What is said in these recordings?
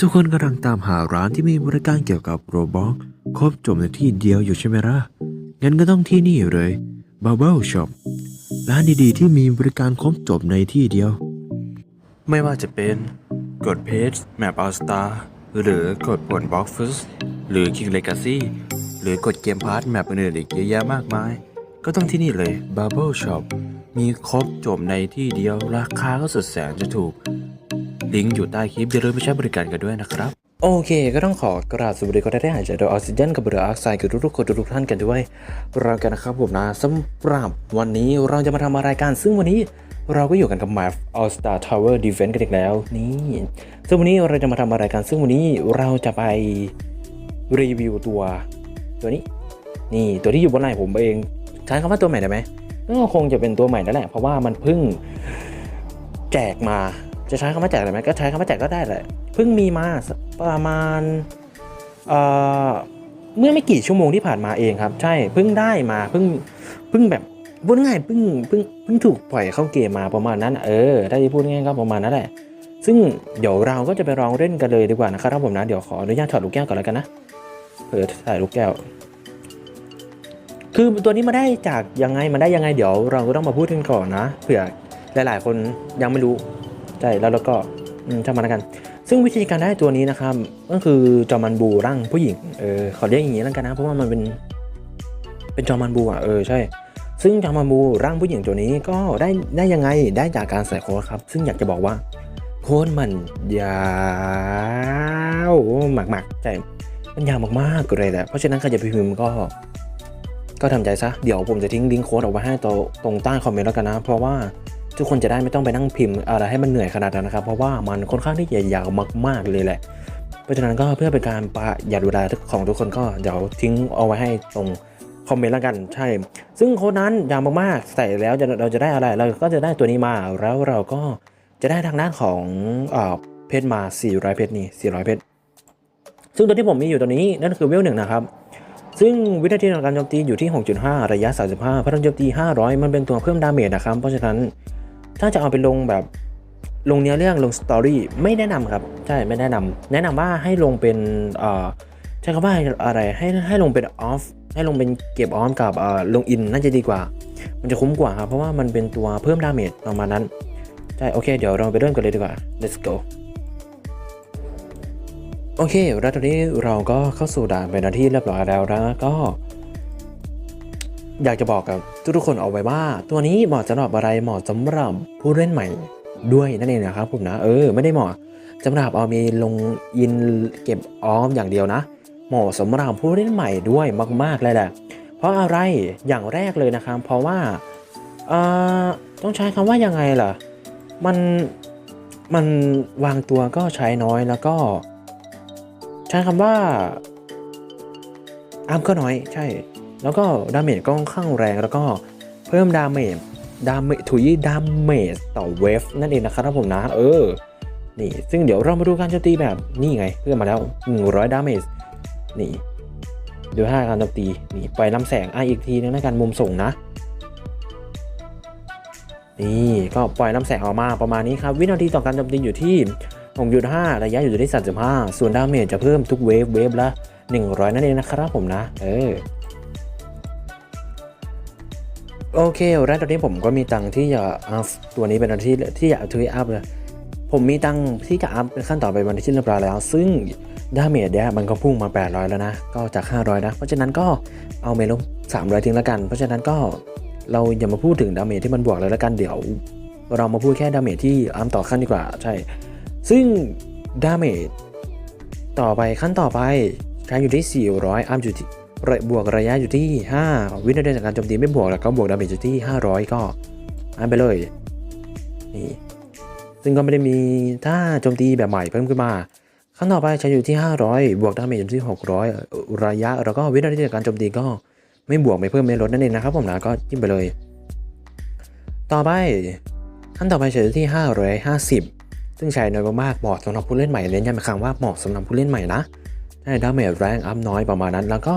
ทุกคนกำลังตามหาร้านที่มีบริการเกี่ยวกับโรบอทครบจบในที่เดียวอยู่ใช่ไหมล่ะ งั้นก็ต้องที่นี่เลย Bubble Shop ร้านดีๆ ที่มีบริการครบจบในที่เดียว ไม่ว่าจะเป็นกดเพจ Map All Star หรือกดผล Box f u s หรือ King Legacy หรือกดเกมพาร์ทแมปอื่นๆอีกเยอะแยะมากมาย ก็ต้องที่นี่เลย Bubble Shop มีครบจบในที่เดียวราคาก็สุดแสนจะถูก ลิงก์อยู่ใต้คลิปอย่าลืมไปใช้บริการกันด้วยนะครับ โอเค ก็ต้องขอกราบสวัสดีคนที่ได้หายใจโดยออกซิเจนกับเบอรืออกไซด์คือทุกๆคนทุกท่านกันด้วยเรากันนะครับผมนะสำหรับวันนี้เราจะมาทำอะไรกันซึ่งวันนี้เราก็อยู่กันกับ Map All Star Tower Defense กันอีกแล้วนี่ซึ่งวันนี้เราจะมาทำอะไรกัน ซึ่งวันนี้เราจะไปรีวิวตัวตัวนี้ นี่ตัวที่อยู่บนไหล่ผมเองใช้คำว่าตัวใหม่ได้ไหมก็คงจะเป็นตัวใหม่นั่นแหละเพราะว่ามันเพิ่งแจกมา จะใช้คำว่าแจกได้ไหมก็ใช้คำว่าแจกก็ได้แหละเพิ่งมีมาประมาณเเมื่อไม่กี่ชั่วโมงที่ผ่านมาเองครับ ใช่เพิ่งได้มาเพิ่งเพิ่งแบบพูดง่ายเพิ่งเพิ่งเพิ่งถูกปล่อยเข้าเกมมาประมาณนั้น เออ ได้พูดง่ายก็ประมาณนั้นแหละซึ่งเดี๋ยวเราก็จะไปลองเล่นกันเลยดีกว่านะครับผมนะเดี๋ยวขออนุญาตถอดลูกแก้วก่อนแล้วกันนะเผื่อถ่ายลูกแก้ว คือตัวนี้มาได้จากยังไงมาได้ยังไงเดี๋ยวเราก็ต้องมาพูดกันก่อนนะเผื่อหลาย ๆ คนยังไม่รู้ ใช่แล้วเราก็อืมช่างมันแล้วกัน ซึ่งวิธีการได้ตัวนี้นะครับ ก็คือจอมันบูร่างผู้หญิงเออขอเรียกอย่างนี้แล้วกันนะ เพราะว่ามันเป็น เป็นจอมันบูอะเออใช่ ซึ่งจอมันบูร่างผู้หญิงตัวนี้ก็ได้ได้ยังไงได้จากการใส่โค้ดครับ ซึ่งอยากจะบอกว่าโค้ดมันยาวมากๆใช่มันยาวมากๆเลยแหละเพราะฉะนั้นใครจะไปพิมพ์ก็ก็ทำใจซะ เดี๋ยวผมจะทิ้งลิงก์โค้ดเอาไว้ให้ตรงใต้คอมเมนต์แล้วกันนะ เพราะว่า ทุกคนจะได้ไม่ต้องไปนั่งพิมพ์อะไรให้มันเหนื่อยขนาดนั้นนะครับ เพราะว่ามันค่อนข้างที่จะยาวมาก ๆ เลยแหละ เพราะฉะนั้นก็เพื่อเป็นการประหยัดเวลาของทุกคนก็เดี๋ยวทิ้งเอาไว้ให้ตรงคอมเมนต์แล้วกันใช่ ซึ่งโค้ดนั้นยาวมากๆใส่แล้วเราจะได้อะไรเราก็จะได้ตัวนี้มาแล้วเราก็จะได้ทางด้านของเอ่อเพชรมา 400 เพชรนี่400 เพชรซึ่งตัวที่ผมมีอยู่ตัวนี้นั่นคือเวลหนึ่งนะครับ ซึ่งวินาทีในการโจมตีอยู่ที่ 6.5 ระยะ 35พลังโจมตี 500 มันเป็นตัวเพิ่มดาเมจนะครับ เพราะฉะนั้น ถ้าจะเอาไปลงแบบลงเนื้อเรื่องลงสตอรี่ไม่แนะนำครับใช่ไม่แนะนำแนะนำว่าให้ลงเป็นเอ่อใช้คำว่าอะไรให้ให้ลงเป็นออฟให้ลงเป็นเก็บออฟกับเอ่อลงอินน่าจะดีกว่า มันจะคุ้มกว่าครับเพราะว่ามันเป็นตัวเพิ่มดาเมจประมาณนั้นใช่โอเคเดี๋ยวเราไปเริ่มกันเลยดีกว่า let's go โอเคแล้วตอนนี้เราก็เข้าสู่ด่านเป็นหน้าที่เรียบร้อยแล้วนะก็ อยากจะบอกกับทุกๆคนเอาไว้ว่า ตัวนี้เหมาะสำหรับอะไรเหมาะสำหรับผู้เล่นใหม่ด้วยนั่นเองนะครับผมนะเออไม่ได้เหมาะสำหรับเอามีลงอินเก็บออมอย่างเดียวนะ เหมาะสำหรับผู้เล่นใหม่ด้วยมากๆเลยแหละเพราะอะไรอย่างแรกเลยนะครับ เพราะว่าเอ่อต้องใช้คำว่ายังไงล่ะ มันมันวางตัวก็ใช้น้อยแล้วก็ ใช้คำว่าอัพก็น้อยใช่ แล้วก็ดาเมจก็ค่อนข้างแรงแล้วก็เพิ่มดาเมจดาเมจถุยดาเมจต่อเวฟนั่นเองนะครับผมนะ เออ นี่ ซึ่งเดี๋ยวเรามาดูการโจมตีแบบนี่ไงเพิ่มมาแล้ว 100 ดาเมจนี่ ดูห้าการโจมตีนี่ปล่อยลำแสงอะอีกทีนึงในการมุมส่งนะ นี่ก็ปล่อยลำแสงออกมาประมาณนี้ครับ วินาทีต่อการโจมตีอยู่ที่ 6.5 ระยะอยู่ที่ 35 ส่วนดาเมจจะเพิ่มทุกเวฟเวฟละ100 นั่นเองนะครับผมนะ เออ โอเคแล้วตอนนี้ผมก็มีตังที่จะอัพตัวนี้เป็นอันที่ที่อยากทวีอัพเลยผมมีตังที่จะอัพเป็นขั้นต่อไปวันที่เรียบร้อยแล้ว ซึ่งดาเมจเนี่ยมันก็พุ่งมา 800 แล้วนะ ก็จาก 500 นะ เพราะฉะนั้นก็เอาเมลง300 ทิ้งแล้วกัน เพราะฉะนั้นก็เราอย่ามาพูดถึงดาเมจที่มันบวกเลยแล้วกันเดี๋ยว เรามาพูดแค่ดาเมจที่อัพต่อขั้นดีกว่าใช่ ซึ่งดาเมจต่อไปขั้นต่อไปใช้อยู่ที่ 400 อัพอยู่ที่ บวกระยะอยู่ที่ 5 วินาทีจากการโจมตีไม่บวกแล้วก็บวกดาเมจอยู่ที่ 500 ก็อัพไปเลยนี่ซึ่งก็ไม่ได้มีถ้าโจมตีแบบใหม่เพิ่มขึ้นมาขั้นต่อไปใช้อยู่ที่ 500 บวกดาเมจอยู่ที่ 600 ระยะแล้วก็วินาทีจากการโจมตีก็ไม่บวกไม่เพิ่มไม่ลดนั่นเองนะครับผมนะก็จิ้มไปเลย ต่อไปขั้นต่อไปใช้อยู่ที่ 550 ซึ่งใช้น้อยมากๆเหมาะสำหรับผู้เล่นใหม่เน้นย้ำอีกครั้งว่าเหมาะสำหรับผู้เล่นใหม่นะ ได้ดาเมจแรงอัพน้อยประมาณนั้น แล้วก็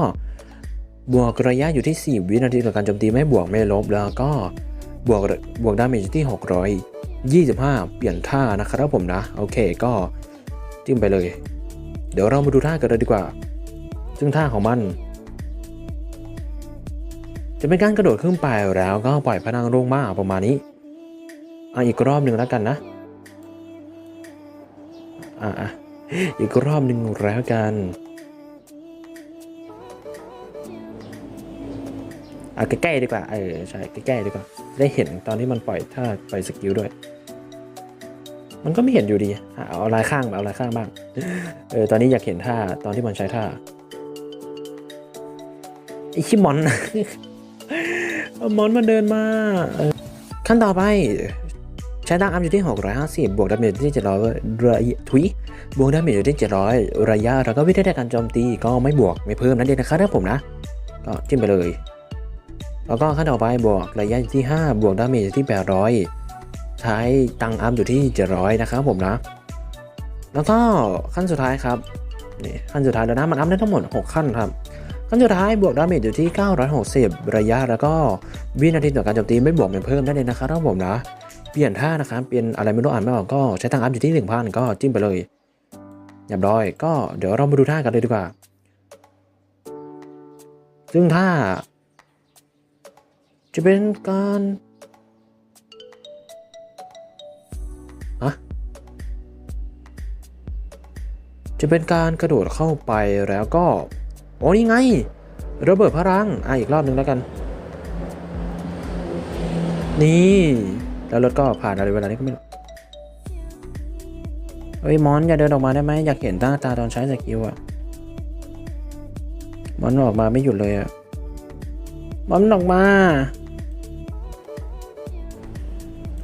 บวกระยะอยู่ที่ 4 วินาทีต่อการโจมตีไม่บวกไม่ลบแล้วก็บวกบวกดาเมจอยู่ที่ 625 เปลี่ยนท่านะครับผมนะ โอเคก็จจิ้มไปเลย เดี๋ยวเรามาดูท่ากันเลยดีกว่า ซึ่งท่าของมัน จะเป็นการกระโดดขึ้นไปแล้วก็ปล่อยพลังลงมาประมาณนี้อะอีกรอบหนึ่งแล้วกันนะ อะ อีกรอบหนึ่งแล้วกันอะใกล้ๆดีกว่า เออ ใช่ ใกล้ๆดีกว่า ได้เห็นตอนที่มันปล่อยท่าปล่อยสกิลด้วย มันก็ไม่เห็นอยู่ดี เอาลายข้างเอาลายข้างบ้าง เออ ตอนนี้อยากเห็นท่า ตอนที่มันใช้ท่าไอ้ขี้มอนเอามอนมาเดินมา ขั้นต่อไป ใช้ดังอัพอยู่ที่ 650 บวกดาเมจอยู่ที่700ระยทุย บวกดาเมจอยู่ที่ 700 ระยะแล้วก็วิธีการโจมตีก็ไม่บวกไม่เพิ่มนั่นเองนะครับถ้าผมนะ ก็จิ้มไปเลย แล้วก็ขั้นต่อไปบวกระยะอยู่ที่ 5 บวกดาเมจอยู่ที่ 800 ใช้ตังอัพอยู่ที่ 700 นะครับผมนะ แล้วก็ขั้นสุดท้ายครับนี่ขั้นสุดท้ายแล้วนะมันอัพได้ทั้งหมด 6 ขั้นครับขั้นสุดท้ายบวกดาเมจอยู่ที่ 960 ระยะแล้วก็วินาทีต่อการโจมตีไม่บวกไม่เพิ่มนั่นเองนะครับถ้าผมนะ เปลี่ยนท่านะครับเปลี่ยนอะไรไม่รู้อ่านไม่ออกก็ใช้ทางอัพอยู่ที่ 1,000 ก็จิ้มไปเลย เรียบร้อยก็เดี๋ยวเรามาดูท่ากันเลยดีกว่า ซึ่งท่า จะเป็นการฮะจะเป็นการกระโดดเข้าไปแล้วก็ โอ้นี่ไง ระเบิดพลังอะอีกรอบหนึ่งแล้วกัน นี่ แล้วรถก็ผ่านอะไรเวลานี้ก็ไม่รู้ เฮ้ยมอนอย่าเดินออกมาได้ไหมอยากเห็นหน้าตาตอนใช้สกิลอะมอนออกมาไม่หยุดเลยอะมอนออกมา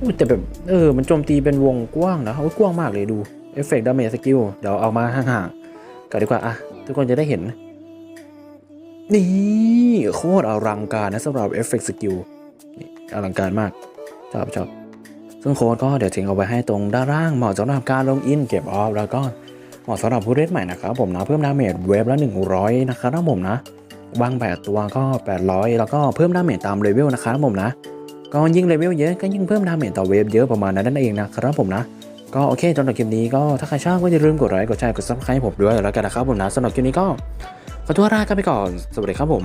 อุ๊ยแต่แบบเออมันโจมตีเป็นวงกว้างนะโอ้ยกว้างมากเลยดูเอฟเฟกต์ดาเมจสกิลเดี๋ยวเอามาห่างๆกันดีกว่าอะทุกคนจะได้เห็น นี่โคตรอลังการนะสำหรับเอฟเฟกต์สกิลอลังการมากชอบชอบ ซึ่งโค้ดก็เดี๋ยวทิ้งเอาไว้ให้ตรงด้านล่างเหมาะสำหรับการลงอินเก็บออฟแล้วก็เหมาะสำหรับผู้เล่นใหม่นะครับผมนะเพิ่มดาเมจเวฟละ100 นะครับผมนะวาง8ตัวก็ 800 แล้วก็เพิ่มดาเมจตามเลเวลนะครับผมนะก็ยิ่งเลเวลเยอะก็ยิ่งเพิ่มดาเมจต่อเวฟเยอะประมาณนั้นนั่นเองนะครับผมนะก็โอเคสำหรับคลิปนี้ก็ถ้าใครชอบก็อย่าลืมกดไลค์กดแชร์กดซับสไครต์ผมด้วยแล้วกันนะครับผมนะสำหรับคลิปนี้ก็ขอตัวลากันไปก่อน สวัสดีครับผม